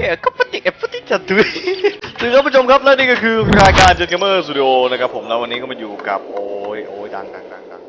เนี่ยก็ปฏิเอฟติจัดด้วยสวัสดีครับผู้ชมครับและนี่ก็คือรายการเจนเกมเมอร์สตูดิโอนะครับผมแล้ววันนี้ก็มาอยู่กับโอ้ยโอ้ยดังดังดังดัง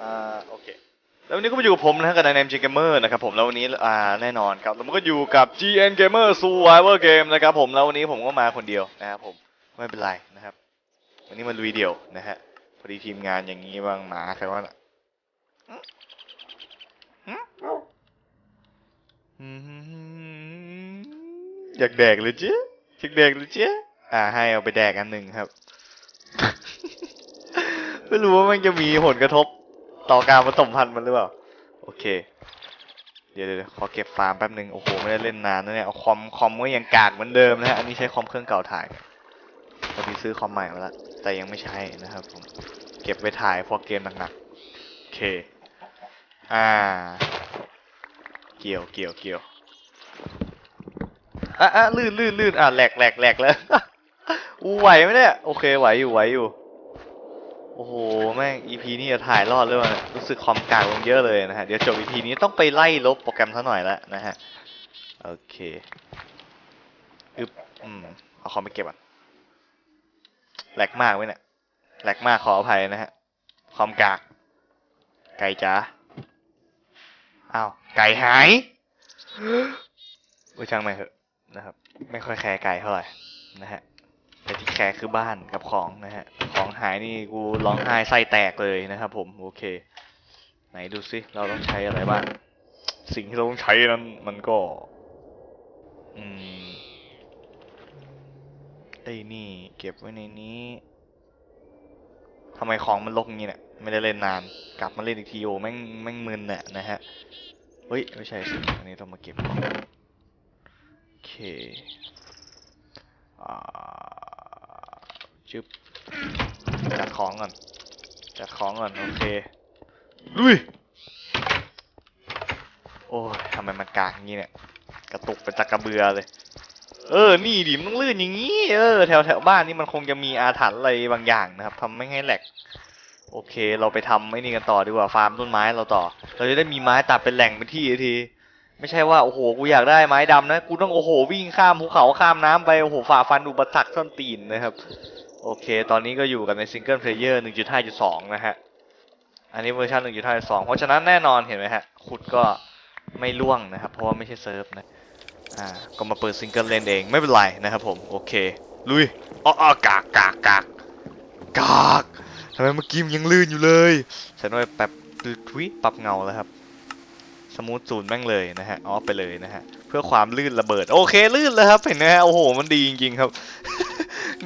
อ่าโอเคแล้ววันนี้ก็มาอยู่กับผมนะฮะกับนายเนมจีเกมเมอร์นะครับผมแล้ววันนี้อ่าแน่นอนครับแล้วมันก็อยู่กับ GN Gamer Survivor Game นะครับผมแล้ววันนี้ผมก็มาคนเดียวนะครับผมไม่เป็นไรนะครับ วันนี้มาลุยเดี่ยวนะฮะพอดีทีมงานอย่างนี้บ้างหมาใครว่าน่ะอืม อืมอยากแดกเลยเจ๊อยากแดกเลยเจ๊อ่าให้เอาไปแดกอันหนึ่งครับ ไม่รู้ว่ามันจะมีผลกระทบต่อการผสมพันธุ์มันหรือเปล่า โอเค เดี๋ยวเดี๋ยวขอเก็บฟาร์มแป๊บหนึ่งโอ้โหไม่ได้เล่นนานนะเนี่ยเอาคอมคอมก็ยังกากเหมือนเดิมนะฮะอันนี้ใช้คอมเครื่องเก่าถ่ายพอดีซื้อคอมใหม่มาแล้วแต่ยังไม่ใช้นะครับผมเก็บไว้ถ่ายพวกเกมหนักๆโอเค อ่า เกี่ยวเกี่ยวเกี่ยวอะอะลื่นลื่นลื่นอะแหลกแหลกแหลกแล้วอู้ไหวไหมเนี่ยโอเคไหวอยู่ไหวอยู่โอ้โหแม่ง EP นี้จะถ่ายรอดเลยว่ะเนี่ยรู้สึกคอมกากลงเยอะเลยนะฮะเดี๋ยวจบ EP นี้ต้องไปไล่ลบโปรแกรมซะหน่อยแล้วนะฮะโอเคอึบอืมเอาคอมไปเก็บอะแหลกมากไว้เนี่ยแหลกมากขออภัยนะฮะคอมกากไก่จ๋า อ้าวไก่หายโอ้ยช่างไม่เถอะนะครับ ไม่ค่อยแคร์ไก่เท่าไหร่นะฮะแต่ที่แคร์คือบ้านกับของนะฮะของหายนี่กูร้องไห้ไส้แตกเลยนะครับ ผมโอเค ไหนดูซิเราต้องใช้อะไรบ้างสิ่งที่เราต้องใช้นั้นมันก็ อืมไอ้นี่ เก็บไว้ในนี้ทำไมของมันลกงนี้เนี่ยไม่ได้เล่นนาน กลับมาเล่นอีกทีโอแม่งแม่งมึนเนี่ยนะฮะ ฮ้ย ไม่ใช่สิ อันนี้ต้องมาเก็บของโอเคอ่าจึบจัดของก่อนจัดของก่อน โอเคลุยโอ้ยทำไมมันกากอย่างนี้เนี่ย กระตุกเป็นจักกระเบือเลย เออ นี่ดิมันต้องลื่นอย่างนี้ เออ แถวแถวบ้านนี่มันคงจะมีอาถรรพ์อะไรบางอย่างนะครับทำไม่ให้แหลก โอเค เราไปทำไอ้นี่กันต่อดีกว่าฟาร์มต้นไม้เราต่อ เราจะได้มีไม้ตัดเป็นแหล่งเป็นที่ที ไม่ใช่ว่าโอ้โหกูอยากได้ไม้ดำนะกูต้องโอ้โหวิ่งข้ามภูเขาข้ามน้ำไปโอ้โหฝ่าฟันอุปสรรคส้นตีนนะครับโอเค ตอนนี้ก็อยู่กันในซิงเกิลเพลเยอร์1.5.2 นะฮะ อันนี้เวอร์ชัน1.5.2 เพราะฉะนั้นแน่นอนเห็นไหมฮะ ขุดก็ไม่ล่วงนะครับ เพราะว่าไม่ใช่เซิร์ฟนะ อ่า ก็มาเปิดซิงเกิลเลนเองไม่เป็นไรนะครับผม โอเค ลุยอ๋ออกากกากกากกาก ทำไมเมื่อกี้มันยังลื่นอยู่เลยฉันว่าแป๊บทวิปรับเงาแล้วครับ สมูทศูนย์แม่งเลยนะฮะออฟไปเลยนะฮะ เพื่อความลื่นระเบิด โอเคลื่นแล้วครับเห็นไหมฮะโอ้โหมันดีจริงๆครับ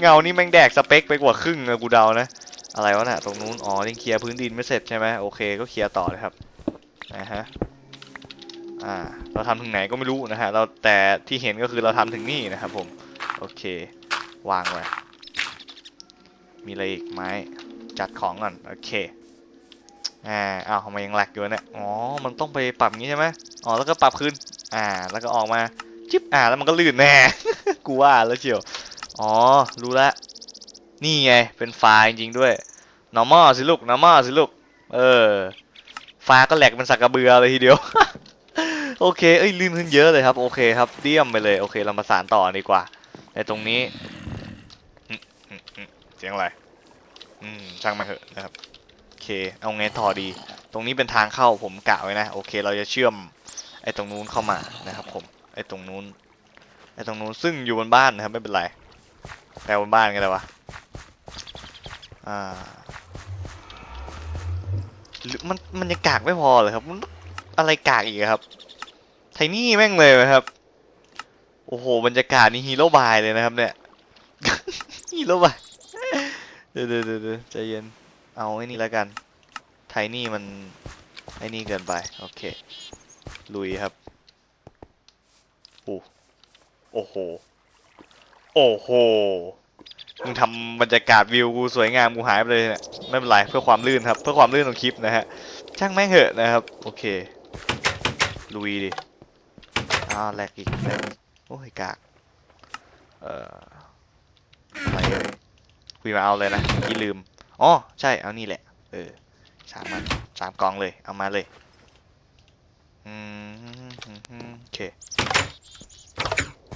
เงานี่แม่งแดกสเปคไปกว่าครึ่งนะกูเดานะ อะไรวะน่ะตรงนู้นอ๋อยังเคลียร์พื้นดินไม่เสร็จใช่ไหมโอเคก็เคลียร์ต่อเลยครับนะฮะอ่าเราทำถึงไหนก็ไม่รู้นะฮะเราแต่ที่เห็นก็คือเราทำถึงนี่นะครับผม โอเค วางไว้มีอะไรอีกไม้ จัดของก่อนโอเคอ่าอ้าวทำไมยังแหลกอยู่เนี่ยอ๋อมันต้องไปปรับงี้ใช่ไหมอ๋อแล้วก็ปรับขึ้นอ่า แล้วก็ออกมาจิ๊บอ่าแล้วมันก็ลื่นแน่กูว่าแล้วเชียวอ๋อรู้ละนี่ไงเป็นไฟล์จริงๆด้วย normal สิลูก normal สิลูกเออฟ้าก็แหลกเป็นสักกระเบือเลยทีเดียว โอเค เอ้ยลื่นขึ้นเยอะเลยครับ โอเคครับเดี่ยมไปเลยโอเคเรามาสานต่อดีกว่าในตรงนี้เสียงอะไร อืมช่างมันเถอะนะครับโอเคเอาไงต่อดี ตรงนี้เป็นทางเข้าผมกะไว้นะโอเค เราจะเชื่อมไอ้ตรงนู้นเข้ามานะครับผมไอ้ตรงนู้นไอ้ตรงนู้นซึ่งอยู่บนบ้านนะครับไม่เป็นไรแปลบนบ้านกันเลยวะอ่าหรือมันมันยังกากไม่พอเลยครับมันอะไรกากอีกครับไทนี่แม่งเลยไหมครับ โอ้โหบรรยากาศนี่ฮีโร่บายเลยนะครับเนี่ยฮีโร่บาย ดี๋ยวเดี๋ยวเดี๋ยวใจเย็น เอาไอ้นี่แล้วกัน ไทนี่มัน ไอ้นี่เกินไป โอเค ลุยครับโอ้โอ้โห โอ้โห มึงทำบรรยากาศวิวกูสวยงามกูหายไปเลยเนี่ย ไม่เป็นไรเพื่อความลื่นครับ เพื่อความลื่นของคลิปนะฮะ ช่างแม่งเหอะนะครับ โอเค ลุยดิ อ้าวแหลกอีกแลกอีกโอ้ยกาก เอ่อ คุยมาเอาเลยนะเมื่ลืมอ๋อใช่เอานี่แหละ เออสามมันสามกองเลยเอามาเลยอืมโอเค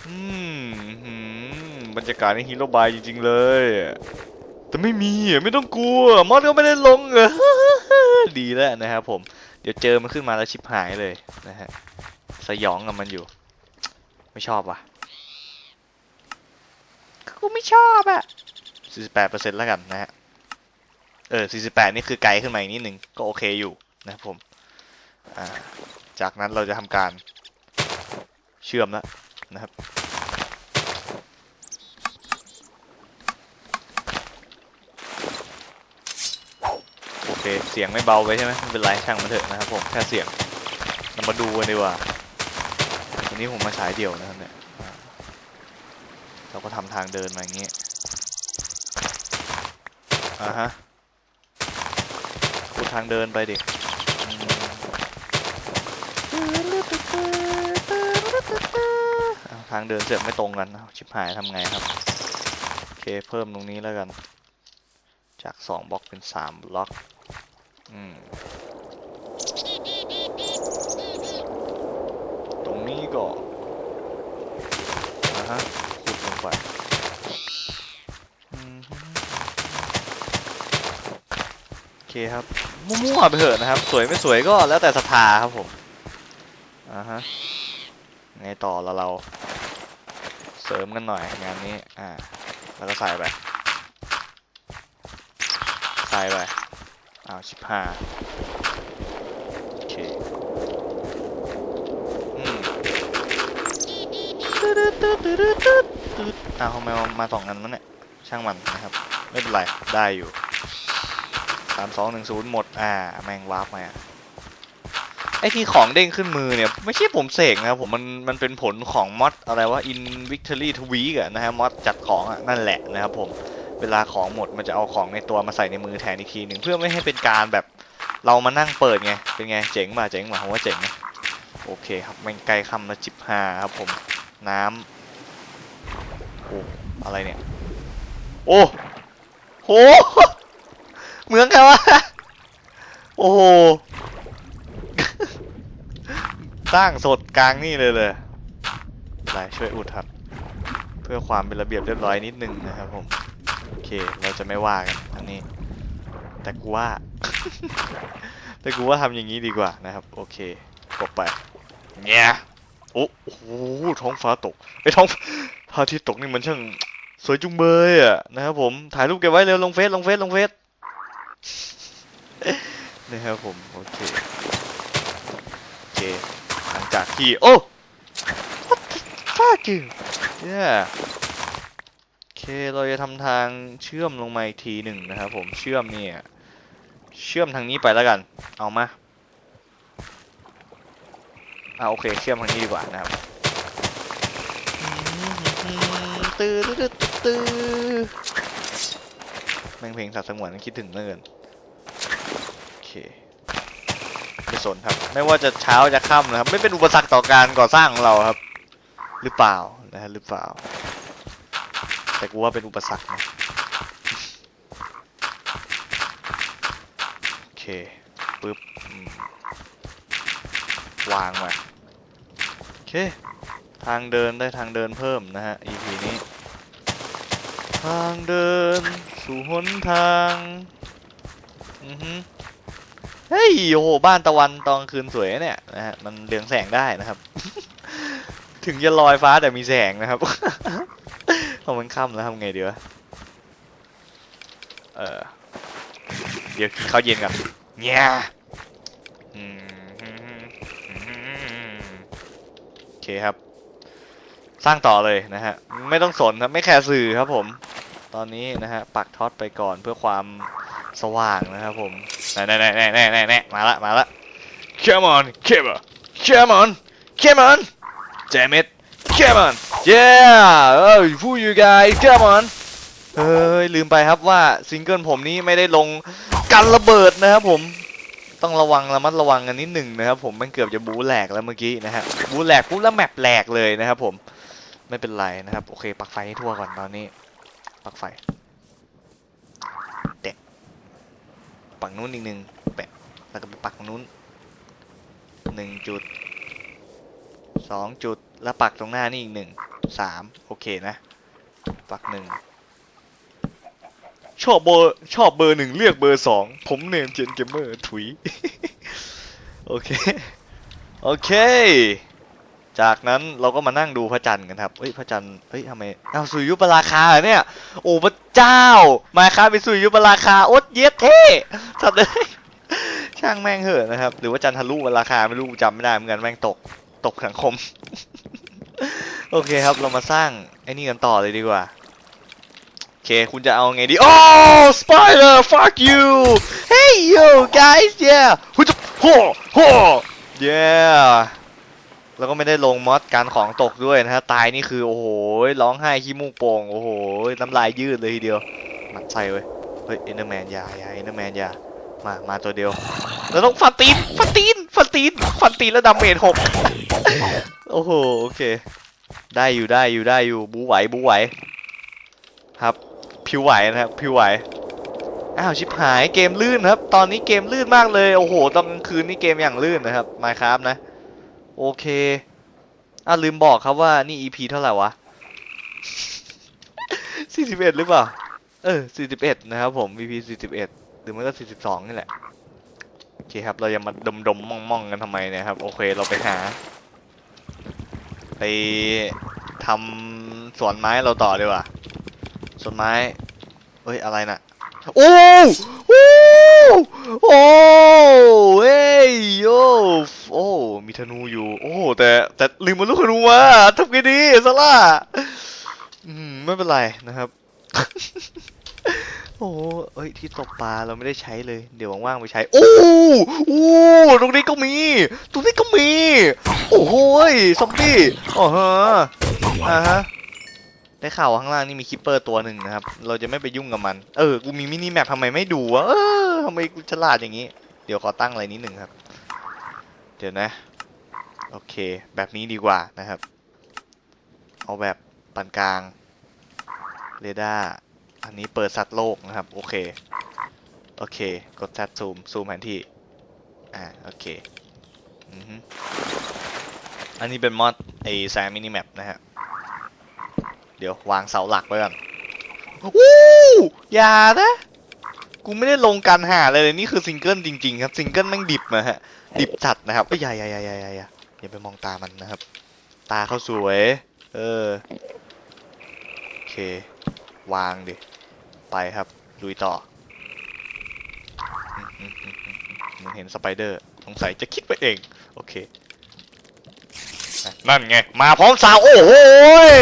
อืมหืมบรรยากาศในฮีโร่บายจริงๆเลย แต่ไม่มีอะไม่ต้องกลัวมอสก็ไม่ได้ลงเออดีแล้วนะครับผม เดี๋ยวเจอมันขึ้นมาแล้วชิบหายเลยนะฮะ สยองกับมันอยู่ ไม่ชอบว่ะ กูไม่ชอบอะ 48%แล้วกันนะฮะ เออ 48 นี่คือไกลขึ้นมาอีกนิดหนึ่งก็โอเคอยู่นะครับผมจากนั้นเราจะทำการเชื่อมแล้วนะครับโอเค เสียงไม่เบาไปใช่ไหมไม่เป็นไรช่างมันเถอะนะครับผมแค่เสียงเรามาดูกันดีกว่าวันนี้ผมมาฉายเดี่ยวนะครับเนี่ยเราก็ทำทางเดินมาอย่างงี้ อ่าฮะขุดทางเดินไปดิอ้าวทางเดินเสือกไม่ตรงกันอ้าวชิบหายทำไงครับ โอเค เพิ่มตรงนี้แล้วกัน จากสองบล็อกเป็นสามบล็อก อืม ตรงนี้ก็นะฮะขุดลงไป เคครับ มั่วๆไปเถอะนะครับ สวยไม่สวยก็แล้วแต่ศรัทธาครับผมอ่าฮะไงต่อล้วเรา เสริมกันหน่อยงานนี้ อ่า แล้วก็ใส่ไป ใส่ไปอ้าวชิบหายโอเคอืมอ้าวทำไมมันมาสองอันวะเนี่ย ช่างมันนะครับ ไม่เป็นไร ได้อยู่ามสองหนึ่งศูนย์หมด อ่า แม่งวาร์ปมาไอที่ของเด้งขึ้นมือเนี่ย ไม่ใช่ผมเสกนะผมมันมันเป็นผลของมอดอะไรว่า in victory t w e e k อะนะฮะมอดจัดของอะนั่นแหละนะครับผมเวลาของหมดมันจะเอาของในตัวมาใส่ในมือแทนอีกทีหนึ่งเพื่อไม่ให้เป็นการแบบเรามานั่งเปิดไง เป็นไง เจ๋งป่ะเจ๋งป่ะผมว่าเจ๋งนะโอเคครับแม่งไกลคำละจิบห้าครับผมน้ำโอ้อะไรเนี่ย โอ้โห เหมือนกันวะโอ้โหสร้างสดกลางนี่เลยเลยอะไรช่วยอุดครับ เพื่อความเป็นระเบียบเรียบร้อยนิดนึงนะครับผม โอเค เราจะไม่ว่ากันอันนี้ แต่กูว่า แต่กูว่าทำอย่างนี้ดีกว่านะครับ โอเคกดไปเงี้ยโอ้โหท้องฟ้าตกไอ้ท้องพระอาทิตย์ตกนี่มันช่างสวยจุงเบยอะนะครับผมถ่ายรูปเก็บไว้เร็วลงเฟซลงเฟซลงเฟซ นะครับผม โอเค โอเค หลังจากที่ โอ้ what the fuck yeah โอเค เราจะทำทางเชื่อมลงมาอีกทีหนึ่งนะครับผม เชื่อมเนี่ย เชื่อมทางนี้ไปแล้วกัน เอามาอ่าโอเค เชื่อมทางนี้ดีกว่านะครับตื้อตื้อตื้อตื้อ แม่งเพลงสัตว์สงวนคิดถึงเลือเกินโอเคไม่สนครับ ไม่ว่าจะเช้าจะค่ำนะครับ ไม่เป็นอุปสรรคต่อการก่อสร้างของเราครับ หรือเปล่านะฮะหรือเปล่า แต่กูว่าเป็นอุปสรรคนะโอเคปึ๊บวางมาโอเค ทางเดินได้ทางเดินเพิ่มนะฮะ EP นี้ ทางเดิน สู่หนทาง อือฮึเฮ้ยโอ้โหบ้านตะวันตอนกลางคืนสวยเนี่ยนะฮะมันเรืองแสงได้นะครับ ถึงจะลอยฟ้าแต่มีแสงนะครับพอมันค่ำแล้วทำไงดีวะเออเดี๋ยวกินข้าวเย็นก่อนเนี่ยโอเคครับ สร้างต่อเลยนะฮะ ไม่ต้องสนครับ ไม่แคร์สื่อครับผม ตอนนี้นะฮะปักท็อตไปก่อนเพื่อความสว่างนะครับผมแน่แน่แน่แน่แน่แน่มาละมาละ come on come on come on come on damn it come on yeah oh who you guys come on เฮ้ยลืมไปครับว่าซิงเกิลผมนี้ไม่ได้ลงกันระเบิดนะครับผมต้องระวังระมัดระวังกันนิดหนึ่งนะครับผมมันเกือบจะบูแหลกแล้วเมื่อกี้นะฮะบูแหลกปุ๊บแล้วแมปแหลกเลยนะครับผมไม่เป็นไรนะครับโอเคปักไฟให้ทั่วก่อนตอนนี้ ปักไฟเด็กปักนู้นอีกหนึ่งแปะแล้วก็ไปปักตรงนู้นหนึ่งจุดสองจุดแล้วปักตรงหน้านี่อีกหนึ่งสามโอเคนะ ปักหนึ่งชอบเบอร์ชอบเบอร์หนึ่งเรียกเบอร์สองผมเนมเจนเกมเมอร์ถุย โอเค โอเค จากนั้นเราก็มานั่งดูพระจันทร์กันครับ เฮ้ยพระจันทร์เฮ้ยทำไมเอาสุริยุปราคาเหรอเนี่ย โอ้พระเจ้า มาครับเป็นสุริยุปราคาโอ๊ตเย็ดเท่สัตว์เลยช่างแม่งเหอะนะครับ หรือว่าจันทรุปราคาไม่รู้จำไม่ได้เหมือนกันแม่งตกตกสังคม โอเคครับเรามาสร้างไอ้นี่กันต่อเลยดีกว่าโอเคคุณจะเอาไงดีโอ้ spider fuck you hey yo guys yeah หุจะโหโห yeah แล้วก็ไม่ได้ลงมอดการของตกด้วยนะฮะตายนี่คือโอ้โหร้องไห้ขี้มูกโป่งโอ้โหน้ำลายยืดเลยทีเดียวหมันใส่เว้ยเฮ้ยอ็นเดอร์แมนยาอยาเอ็นเดอร์แมนยามามาตัวเดียวเราต้องฟันตีนฟันตีนฟันตีนฟันตีนแล้วดาเมจหกโอ้โหโอเค ได้อยู่ได้อยู่ได้อยู่บูไหวบูไหวครับผิวไหวนะครับผิวไหวอ้าวชิบหายเกมลื่นครับ ตอนนี้เกมลื่นมากเลยโอ้โหตอนกลางคืนนี่เกมอย่างลื่นนะครับมาครับนะ โอเคอะลืมบอกครับว่านี่ EP เท่าไหร่วะ 41 หรือเปล่า เออ 41 นะครับผม EP 41 หรือไม่ก็ 42 นี่แหละ โอเคครับ เรายังมาดมดมมองมองกันทำไมเนี่ยครับ โอเคเราไปหา ไปทำสวนไม้เราต่อดีกว่า สวนไม้ เอ้ย อะไรน่ะ โอ้โอ้โอ้เฮ้ยโอ้โอ้ มีธนูอยู่ โอ้แต่แต่ลืมมันลูกธนูมาทำไงดีซาร่าอืมไม่เป็นไรนะครับ โอ้เอ้ยที่ตกปลาเราไม่ได้ใช้เลย เดี๋ยวว่างๆไปใช้โอ้โอ้ตรงนี้ก็มี ตรงนี้ก็มี โอ้โหยซอมบี้อ๋อฮะอ่าฮะได้ข่าวข้างล่างนี่มีคิปเปอร์ตัวหนึ่งนะครับ เราจะไม่ไปยุ่งกับมัน เออ กูมีมินิแมปทำไมไม่ดูวะเออทำไมกูฉลาดอย่างนี้ เดี๋ยวขอตั้งอะไรนิดหนึ่งครับ เดี๋ยวนะ โอเค แบบนี้ดีกว่านะครับ เอาแบบปานกลางเรดาร์อันนี้เปิดสัตว์โลกนะครับ โอเค โอเค กดแซดซูม ซูมแผนที่ อ่า โอเค อืออันนี้เป็นมอดไอแซมมินิแมปนะฮะ เดี๋ยววางเสาหลักไว้ก่อนวู้อย่านะ กูไม่ได้ลงการหาเลยเลย นี่คือซิงเกิลจริงๆครับ ซิงเกิลแม่งดิบนะฮะ ดิบจัดนะครับเอ้ยอย่าอย่าอย่าอย่า อย่าไปมองตามันนะครับ ตาเขาสวย เออ โอเค วางดิ ไปครับ ลุยต่อมอืมอืมอืมอืมเห็นสไปเดอร์ สงสัยจะคิดไปเอง โอเค นั่นไง มาพร้อมสาว โอ้โหย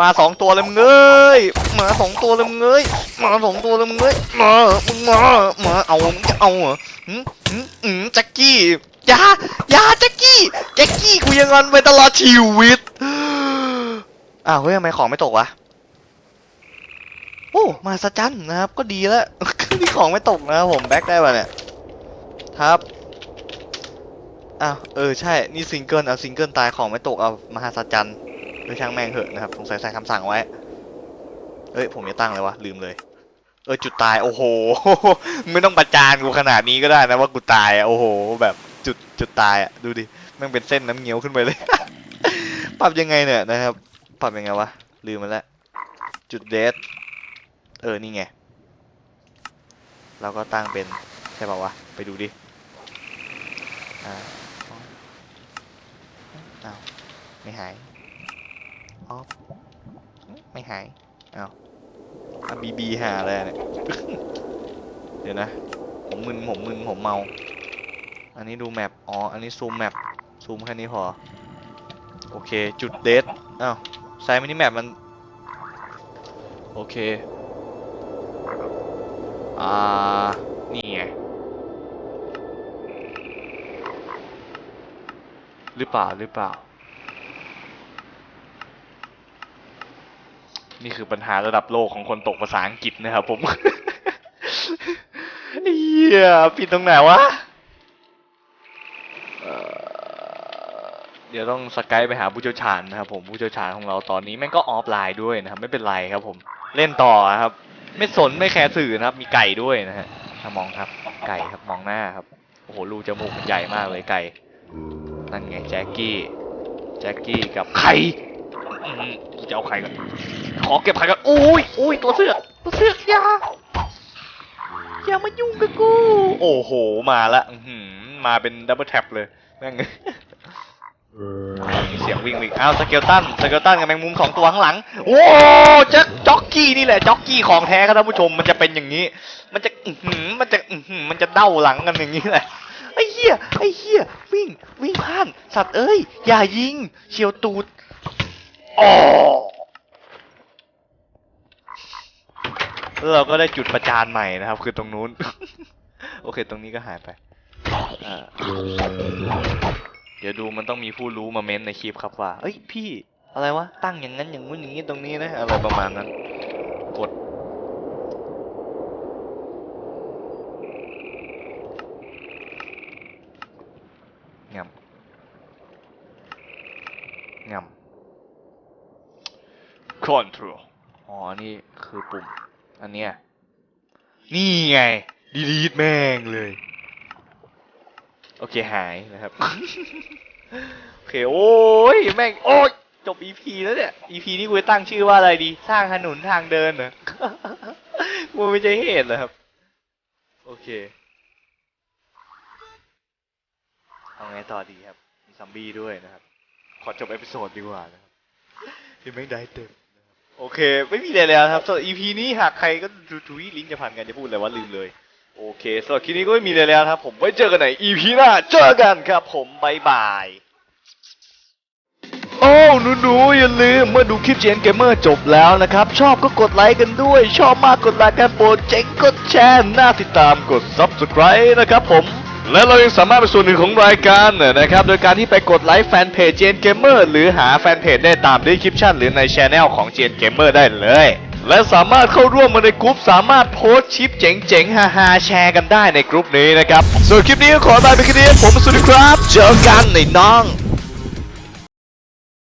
มาสองตัวเลยมึงเอ้ยมาสองตัวเลยมึงเอ้ยมาสองตัวเลยมึงเอ้ยมามึงมามาเอามึงจะเอาเหรอหืมหืมหืมแจ็คกี้ยายาแจ็ค แจ็คกี้กูยังงอนไปตลอดชีวิต อ้าวเฮ้ยทำไมของไม่ตกวะ โอ้มาสจันนะครับ ก็ดีแล้วที่ของไม่ตกนะครับผมแบ็คได้ป่ะเนี่ย ครับ อ้าวเออใช่ นี่ซิงเกิล เอาซิงเกิลตายของไม่ตก เอามหาสัจจันเออช่างแม่งเหอะนะครับ สงสัยใส่คำสั่งไว้ เอ้ย ผมจะตั้งเลยวะ ลืมเลยเออจุดตายโอ้โห ไม่ต้องประจานกูขนาดนี้ก็ได้นะว่ากูตายโอ้โห แบบจุดจุดตายอะดูดิ ม่งเป็นเส้นน้ำเงี้ยวขึ้นไปเลย ปรับยังไงเนี่ยนะครับ ปรับยังไงวะ ลืมมันแล้วจุดเดทเออ นี่ไง เราก็ตั้งเป็น ใช่ป่าวะ ไปดูดิ อ่าอ้าวไม่หายออฟไม่หายอ้าวอะบีบีหาอะไรเนี่ย เดี๋ยวนะ ผมมึน ผมมึน ผมเมา อันนี้ดูแมป อ๋อ อันนี้ซูมแมป ซูมแค่นี้พอ โอเค จุดเดทอ้าวไซมินิแมปมัน โอเค อ่า นี่ไง หรือเปล่า หรือเปล่า นี่คือปัญหาระดับโลกของคนตกภาษาอังกฤษนะครับผมเฮียผิดตรงไหนวะเอ่อ เดี๋ยวต้องสกายไปหาผู้เชี่ยวชาญนะครับผมผู้เชี่ยวชาญของเราตอนนี้แม่งก็ออฟไลน์ด้วยนะครับ ไม่เป็นไรครับผมเล่นต่อครับ ไม่สนไม่แคร์สื่อนะครับ มีไก่ด้วยนะฮะถ้ามองครับ ไก่ครับมองหน้าครับโอ้โหรูจมูกมันใหญ่มากเลยไก่นั่นไงแจ็คกี้แจ็คกี้กับไข่จะเอาไข่ก่อนขอเก็บไข่ก่อนอุ้ยอุ้ยตัวเสือกตัวเสือกอย่าอย่ามายุ่งกับกู โอ้โห มาละมาเป็นดับเบิลแท็บเลยแม่ง มีเสียงวิ่งวิ่งอ้าวสเกลตันสเกลตันกับแมงมุมสองตัวข้างหลัง โอ้จ็คจ็อกกี้นี่แหละจ็อกกี้ของแท้ครับท่านผู้ชมมันจะเป็นอย่างนี้ มันจะอืมันจะอืมันจะเด้าหลังกันอย่างนี้แหละไอ้เหี้ยไอ้เหี้ยวิ่งวิ่งผ่านสัตว์เอ้ยอย่ายิงเฉียวตูดอ๋อแล้วเราก็ได้จุดประจานใหม่นะครับ คือตรงนู้น โอเค ตรงนี้ก็หายไปอ่า เดี๋ยวดูมันต้องมีผู้รู้มาเม้นในคลิปครับว่า เอ้ยพี่อะไรวะตั้งอย่างนั้นอย่างงู้นอย่างนี้ตรงนี้นะอะไรประมาณนั้น กดงำงำ control อ๋อ นี่คือปุ่ม อันเนี้ย นี่ไง delete แม่งเลย โอเคหายนะครับ โอเคโอ้ยแม่งโอ้ยจบ EP แล้วเนี่ย EP นี้กูจะตั้งชื่อว่าอะไรดี สร้างถนนทางเดินเหรอกูไม่ใช่เหตุเหรอครับ โอเค เอาไงต่อดีครับ มีซอมบี้ด้วยนะครับ ขอจบเอพิโซดดีกว่านะครับยังไม่ได้เต็มโอเค ไม่มีอะไรแล้วครับสำหรับ EP นี้หากใครก็ดูทวีลิงก์จะผ่านกันจะพูดอะไรว่าลืมเลย โอเคสำหรับคลิปนี้ก็ไม่มีอะไรแล้วครับ ผมไว้เจอกันใน EP หน้าเจอกันครับผมบายบายโอ้หนูๆอย่าลืมเมื่อดูคลิปเจนเกมเมอร์จบแล้วนะครับ ชอบก็กดไลค์กันด้วย ชอบมากกดไลค์กันโปรดเจ๋งกดแชร์น่าติดตามกด Subscribe นะครับผม และเรายังสามารถเป็นส่วนหนึ่งของรายการนะครับ โดยการที่ไปกดไลค์แฟนเพจเจนเกมเมอร์หรือหาแฟนเพจได้ตามดีคริปชันหรือในช anel ของเจนเกมเมอร์ได้เลย และสามารถเข้าร่วมมาในกลุ่มสามารถโพสชิปเจ๋งๆฮาๆแชร์กันได้ในกลุ่มนี้นะครับ ส่วนคลิปนี้ก็ขอลาไปแค่นี้ผมสุดครับ เจอกันในน้อง